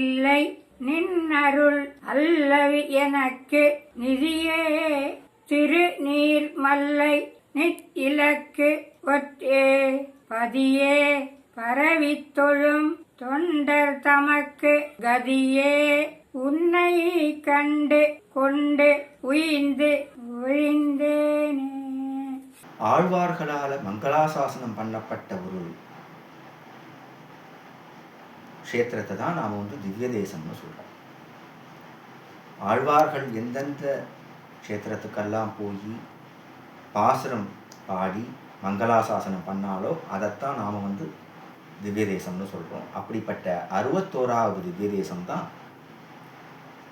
இல்லை நின்னருள் அல்லவி எனக்கு நிதியே. திரு நீர் மல்லை நித் இலக்கு ஒற்றே. பதியே பரவி தொழும் தொண்டர் தமக்கு கதியே. உன்னை கண்டு கொண்டு உயிர்ந்து ஒழிந்தேனே. ஆழ்வார்களால் மங்களாசாசனம் பண்ணப்பட்ட ஒரு க்ஷேத்திரத்தை தான் நாம் வந்து திவ்ய தேசம்னு சொல்கிறோம் ஆழ்வார்கள் எந்தெந்த க்ஷேத்திரத்துக்கெல்லாம் போய் பாசுரம் பாடி மங்களாசாசனம் பண்ணாலோ அதைத்தான் நாம் வந்து திவ்ய தேசம்னு சொல்கிறோம் அப்படிப்பட்ட அறுபத்தோராவது திவ்ய தேசம் தான்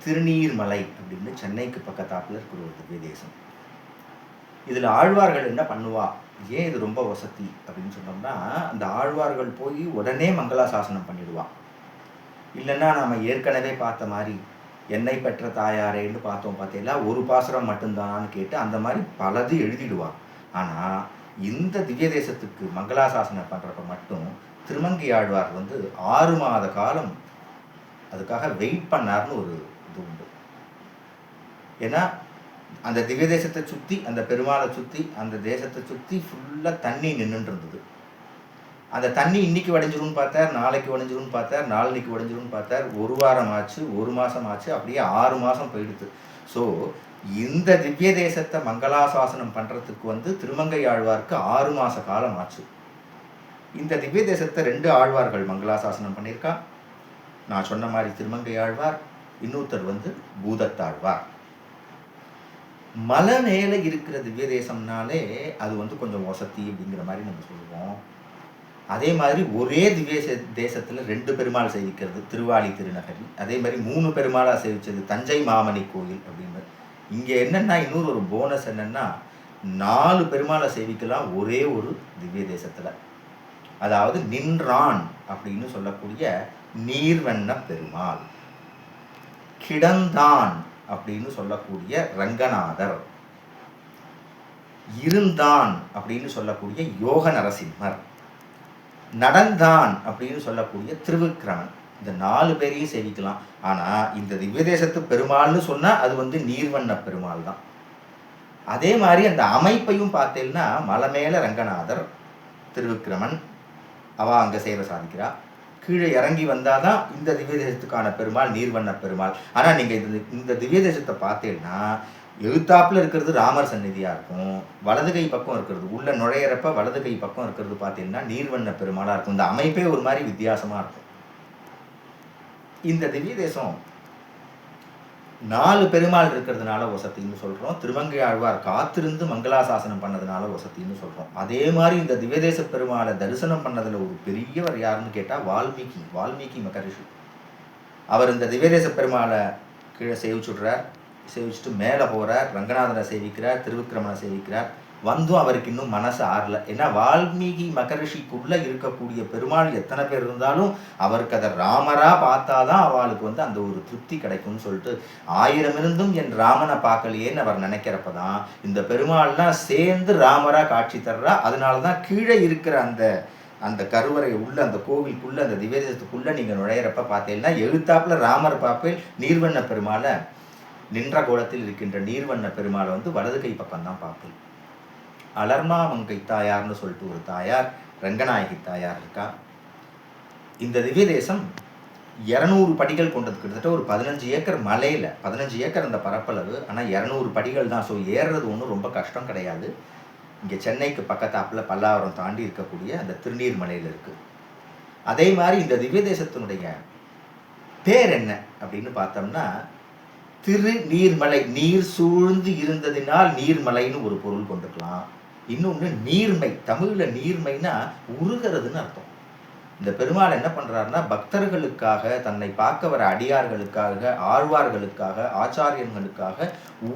திருநீர்மலை அப்படின்னு சென்னைக்கு பக்கத்தாப்பில் இருக்கிற ஒரு திவ்ய தேசம். இதில் ஆழ்வார்கள் என்ன பண்ணுவா? ஏன் இது ரொம்ப வசதி அப்படின்னு சொன்னோம்னா அந்த ஆழ்வார்கள் போய் உடனே மங்களாசாசனம் பண்ணிடுவான் இல்லைன்னா நம்ம ஏற்கனவே பார்த்த மாதிரி என்னை பெற்ற தாயாரேன்னு பார்த்தோம் பார்த்தீங்களா? ஒரு பாசுரம் மட்டும்தானான்னு கேட்டு அந்த மாதிரி பலது எழுதிடுவா ஆனால் இந்த திவ்ய தேசத்துக்கு மங்களாசாசனம் பண்ணுறப்ப மட்டும் திருமங்கி ஆழ்வார் வந்து ஆறு மாத காலம் அதுக்காக வெயிட் பண்ணார்னு ஒரு இது உண்டு. ஏன்னா அந்த திவ்ய தேசத்தை சுற்றி அந்த பெருமாளை சுற்றி அந்த தேசத்தை சுற்றி ஃபுல்லாக தண்ணி நின்றுட்டு இருந்தது. அந்த தண்ணி இன்னைக்கு வடைஞ்சிரும்னு பார்த்தார் நாளைக்கு வடைஞ்சிரும்னு பார்த்தார் நாளைக்கு வடைஞ்சிரும்னு பார்த்தார். ஒரு வாரம் ஆச்சு ஒரு மாதம் ஆச்சு அப்படியே ஆறு மாதம் போயிடுது. ஸோ இந்த திவ்ய தேசத்தை மங்களாசாசனம் பண்ணுறதுக்கு வந்து திருமங்கை ஆழ்வார்க்கு ஆறு மாத காலம் ஆச்சு. இந்த திவ்ய தேசத்தை ரெண்டு ஆழ்வார்கள் மங்களாசாசனம் பண்ணியிருக்கா. நான் சொன்ன மாதிரி திருமங்கை ஆழ்வார் இன்னொருத்தர் வந்து பூதத்தாழ்வார். மலை மேலே இருக்கிற திவ்ய தேசம்னாலே அது வந்து கொஞ்சம் வசதி அப்படிங்கிற மாதிரி நம்ம சொல்லுவோம். அதே மாதிரி ஒரே திவ்ய சே- ரெண்டு பெருமாள் சேவிக்கிறது திருவாலி திருநகரி. அதே மாதிரி மூணு பெருமாளாக சேவிச்சது தஞ்சை மாமணி கோயில் அப்படின்னு இங்கே என்னென்னா இன்னொரு ஒரு போனஸ் என்னென்னா நாலு பெருமாளை சேவிக்கலாம் ஒரே ஒரு திவ்ய தேசத்தில். அதாவது நின்றான் அப்படின்னு சொல்லக்கூடிய நீர்வண்ண பெருமாள். கிடந்தான் அப்படின்னு சொல்லக்கூடிய ரங்கநாதர். இருந்தான் அப்படின்னு சொல்லக்கூடிய யோக நரசிம்மர். நடந்தான் அப்படின்னு சொல்லக்கூடிய திருவிக்கிரமன் இந்த நாலு பேரையும் சேவிக்கலாம். ஆனால் இந்த திவ்யதேசத்து பெருமாள்னு சொன்னால் அது வந்து நீர்வண்ண பெருமாள் தான். அதே மாதிரி அந்த அமைப்பையும் பார்த்தேன்னா மலை மேல ரங்கநாதர் திருவிக்கிரமன் அவள் அங்கே சேவை சாதிக்கிறா. கீழே இறங்கி வந்தால் தான் இந்த திவ்ய தேசத்துக்கான பெருமாள் நீர்வண்ண பெருமாள். ஆனால் நீங்கள் இந்த இந்த திவ்ய தேசத்தை பார்த்தீங்கன்னா எழுத்தாப்புல இருக்கிறது ராமர் சந்நிதியா இருக்கும். வலது கை பக்கம் இருக்கிறது உள்ள நுழையிறப்ப வலது கை பக்கம் இருக்கிறது பார்த்தீங்கன்னா நீர்வண்ண பெருமாளா இருக்கும். இந்த அமைப்பே ஒரு மாதிரி வித்தியாசமா இருக்கும். இந்த திவ்ய தேசம் நாலு பெருமாள் இருக்கிறதுனால வசத்தின்னு சொல்றோம். திருவங்கை ஆழ்வார் காத்திருந்து மங்களாசாசனம் பண்ணதுனால வசத்தின்னு சொல்றோம். அதே மாதிரி இந்த திவ்யதேச பெருமாளை தரிசனம் பண்ணதுல ஒரு பெரியவர் யாருன்னு கேட்டா வால்மீகி வால்மீகி மகரிஷி. அவர் இந்த திவ்யதேச பெருமாளை கீழே சேவிச்சுடுறார். சேவிச்சுட்டு மேலே போகிறார் ரங்கநாதனை சேவிக்கிறார் திருவிக்கிரமனை சேவிக்கிறார். வந்தும் அவருக்கு இன்னும் மனசு ஆறல. ஏன்னா வால்மீகி மகரிஷிக்குள்ளே இருக்கக்கூடிய பெருமாள் எத்தனை பேர் இருந்தாலும் அவருக்கு அதை ராமராக பார்த்தாதான் அவளுக்கு வந்து அந்த ஒரு திருப்தி கிடைக்கும்னு சொல்லிட்டு ஆயிரம் இருந்தும் என் ராமனை பார்க்கலையேன்னு அவர் நினைக்கிறப்ப தான் இந்த பெருமாள்லாம் சேர்ந்து ராமராக காட்சி தர்றா. அதனால தான் கீழே இருக்கிற அந்த அந்த கருவறை உள்ள அந்த கோவிலுக்குள்ள அந்த திவேதத்துக்குள்ளே நீங்கள் நுழையிறப்ப பார்த்தீங்கன்னா எழுத்தாப்புல ராமர் பார்ப்பேன் நீர்வண்ண பெருமாளை நின்ற கோலத்தில் இருக்கின்ற நீர்வண்ண பெருமாளை வந்து வலது கை பக்கம் தான் பார்ப்போம். அலர்மா மங்கை தாயார்னு சொல்லிட்டு ஒரு தாயார் ரங்கநாயகி தாயார் இருக்கா? இந்த திவ்ய தேசம் இரநூறு படிகள் கொண்டது கிட்டத்தட்ட ஒரு பதினஞ்சு ஏக்கர் மலையில் பதினஞ்சு ஏக்கர் அந்த பரப்பளவு. ஆனால் இரநூறு படிகள் தான். ஸோ ஏறுறது ஒன்றும் ரொம்ப கஷ்டம் கிடையாது. இங்கே சென்னைக்கு பக்கத்தாப்புல பல்லாவரம் தாண்டி இருக்கக்கூடிய அந்த திருநீர்மலையில் இருக்குது அதே மாதிரி இந்த திவ்ய தேசத்தினுடைய பேர் என்ன அப்படின்னு பார்த்தோம்னா திரு நீர்மலை நீர் சூழ்ந்து இருந்ததினால் நீர்மலைன்னு ஒரு பொருள் கொண்டுக்கலாம். இன்னொன்று நீர்மை தமிழில் நீர்மைனா உருகிறதுன்னு அர்த்தம். இந்த பெருமாள் என்ன பண்ணுறாருன்னா பக்தர்களுக்காக தன்னை பார்க்க வர அடியார்களுக்காக ஆழ்வார்களுக்காக ஆச்சாரியன்களுக்காக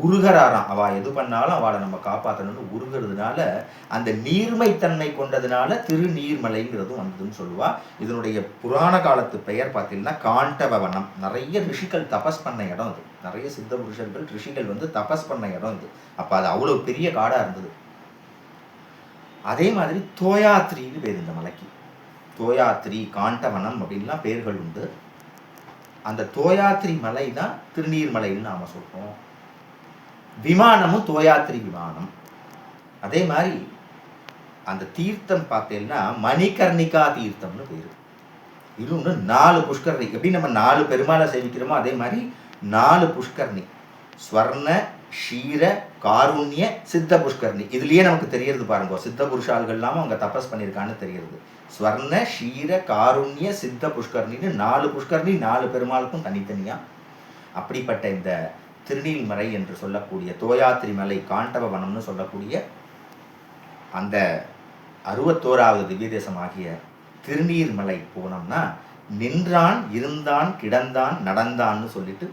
உருகிறாராம். அவ எது பண்ணாலும் அவளை நம்ம காப்பாற்றணும்னு உருகிறதுனால அந்த நீர்மைத்தன்மை கொண்டதுனால திருநீர்மலைங்கிறதும் வந்ததுன்னு சொல்லுவா. இதனுடைய புராண காலத்து பெயர் பார்த்தீங்கன்னா காண்டவவனம். நிறைய ரிஷிகள் தபஸ் பண்ண இடம் இது நிறைய சித்த புருஷர்கள் ரிஷிகள் வந்து தபஸ் பண்ண இடம் இது அப்போ அது அவ்வளோ பெரிய காடாக இருந்தது. அதே மாதிரி தோயாத்ரின்னு பேர் இந்த மலைக்கு. தோயாத்திரி காண்டவனம் அப்படின்லாம் பேர்கள் உண்டு. அந்த தோயாத்திரி மலை தான் திருநீர்மலைன்னு நாம் சொல்கிறோம் விமானமும் தோயாத்திரி விமானம். அதே மாதிரி அந்த தீர்த்தம் பார்த்தீங்கன்னா மணிகர்ணிகா தீர்த்தம்னு பேர். இன்னொன்று நாலு புஷ்கரணி. எப்படி நம்ம நாலு பெருமாளை சேவிக்கிறோமோ அதே மாதிரி நாலு புஷ்கரணி. ஸ்வர்ண ஷீர காருண்ய சித்த புஷ்கரணி இதுலயே நமக்கு தெரியறது பாருங்க சித்த புருஷாள்கள்லாம் அவங்க தபஸ் பண்ணியிருக்கான்னு தெரியறது. ஸ்வர்ண ஷீர காருண்ய சித்த புஷ்கரணின்னு நாலு புஷ்கரணி நாலு பெருமாளுக்கும் தனித்தனியா? அப்படிப்பட்ட இந்த திருநீல்மலை என்று சொல்லக்கூடிய தோயாத்திரி மலை காண்டவ வனம்னு சொல்லக்கூடிய அந்த அறுபத்தோராவது திவ்ய தேசமாகிய திருநீர்மலை போனோம்னா நின்றான் இருந்தான் கிடந்தான் நடந்தான்னு சொல்லிட்டு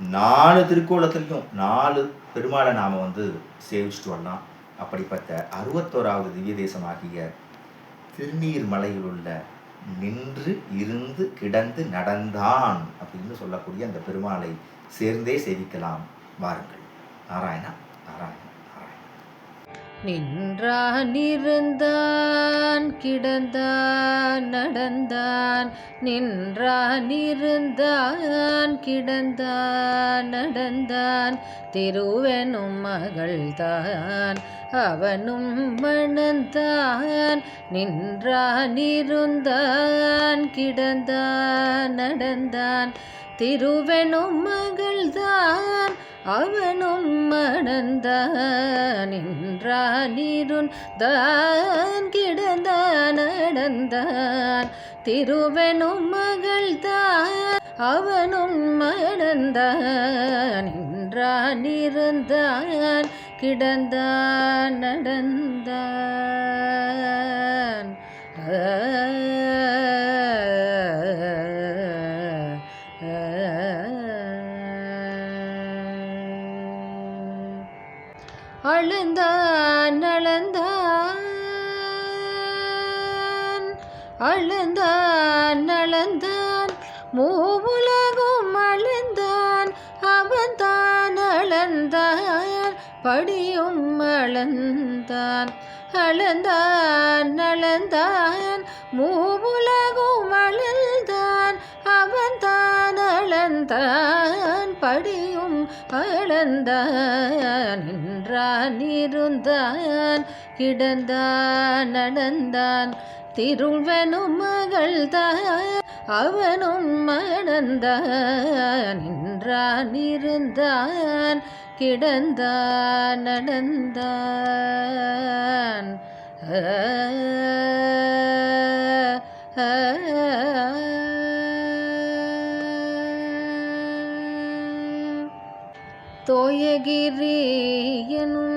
நாலு திருக்கோலத்திலையும் நாலு பெருமாளை நாம் வந்து சேவிச்சுட்டு வரலாம். அப்படிப்பட்ட அறுபத்தோராவது திவ்ய தேசமாகிய திருநீர்மலையில் உள்ள நின்று இருந்து கிடந்து நடந்தான் அப்படின்னு சொல்லக்கூடிய அந்த பெருமாளை சேர்ந்தே சேவிக்கலாம். வாருங்கள். நாராயணா நாராயணா நாராயணா. நின்றான் இருந்தான் கிடந்தான் நடந்தான். நின்றான் இருந்தான் கிடந்தான் நடந்தான். திருவெனும் மகள்தான் அவனும் மணந்தான். நின்றான் இருந்தான் கிடந்தான் நடந்தான். திருவெனும் மகள்தான் அவனும் மணந்தான் நின்றானிருன் தான் கிடந்தான் நடந்தான். திருவனும் மகள் தான் அவனும் மணந்தான் நின்றானிருந்தான் கிடந்தான் நடந்தான். ஆ. அழுந்தான் அளந்தான் மூவுலகும் அழுந்தான் அவன் தான் அளந்தான் படியும் அளந்தான் அளந்தான் அளந்தான் மூவுலகும் அழுந்தான் அவன் தான் அளந்தான் படியும் அளந்தான் நின்றான் இருந்தான் கிடந்தான் நடந்தான். திருள்வனும் மகள்தான் அவனும் மணந்தான். நின்றான் இருந்தான் கிடந்தான் நடந்தான். தோயகிரி எனும்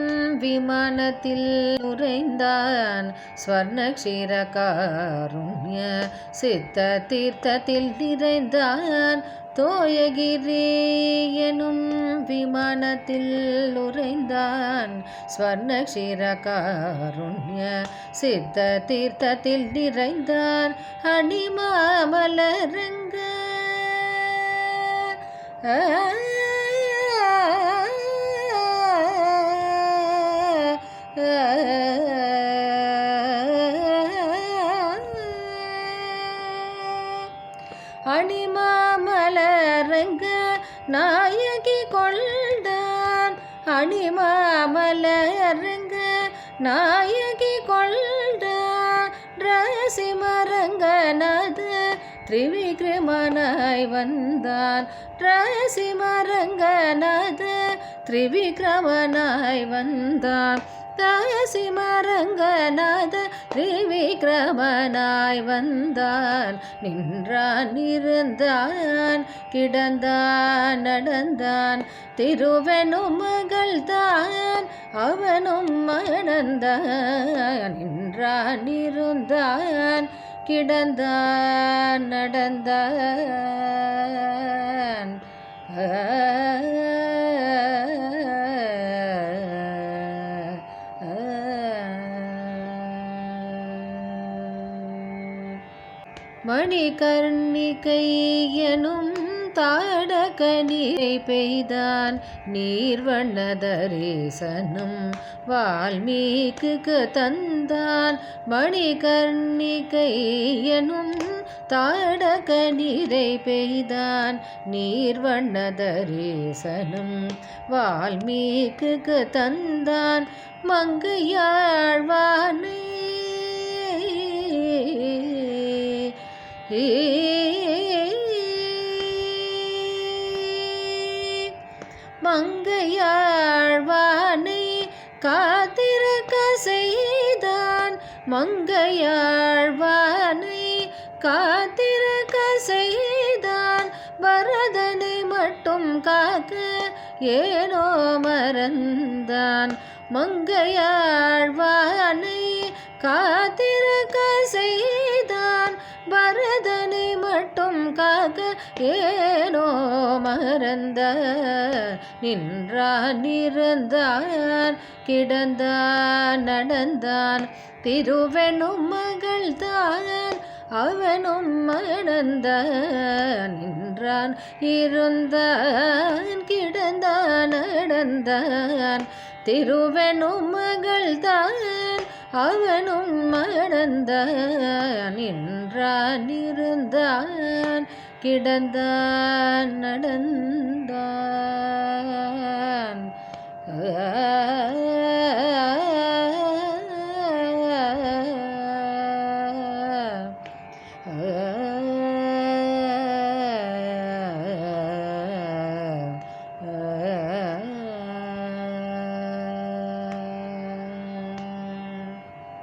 விமானத்தில் உறைந்தான் ஸ்வர்ணக்ஷீர காருண்ய சித்த தீர்த்தத்தில் நிறைந்தான். தோயகிரி எனும் விமானத்தில் உறைந்தான் ஸ்வர்ணக்ஷீர காருண்ய சித்த தீர்த்தத்தில் நிறைந்தான். அணிமாமலரங்க. அணிமாமலரங்க நாயகி கொள்தான். அணிமாமலரங்க நாயகி கொள்தான். ரசிமரங்கனது திரிவிக்ரமனாய் வந்தான். ரசிமரங்கனது திரிவிக்ரமனாய் வந்தான். ரசிமரங்கநாத திரிவிக்ரமனாய் வந்தான். நின்றான் இருந்தான் கிடந்தான் நடந்தான். திருவெனும் மகள்தான் அவனும் மணந்தான் நின்றான் இருந்தான் கிடந்தான் நடந்தான். ஆ, ஆ, மணிகர்ணிகை எனும் தாடக நீரை பெய்தான் நீர்வண்ணதரேசனும் வால்மீக்கு தந்தான் மணிகர்ணிகை எனும் தாடக நீரை பெய்தான் நீர்வண்ணதரேசனும் வால்மீக்கு தந்தான் மங்கையாழ்வானே மங்கையாழ்வானை காத்திருக்க செய்தான் மங்கையாழ்வானை காத்திருக்க செய்தான் பரதனை மட்டும் காக்க ஏனோ மறந்தான். மங்கையாழ்வானை காத்திருக்க செய்தான் பரதனை மட்டும் காக்க ஏனோ மறந்த? நின்றான் இருந்தான் கிடந்தான் நடந்தான். திருவெனும் மகள் தான் அவனும் மணந்தான் நின்றான் இருந்தான் கிடந்தான் நடந்தான். திருவெனும் மகள் தான் அவனும் மணந்தான் நின்றான் இருந்தான் கிடந்தான் நடந்தான். ஆ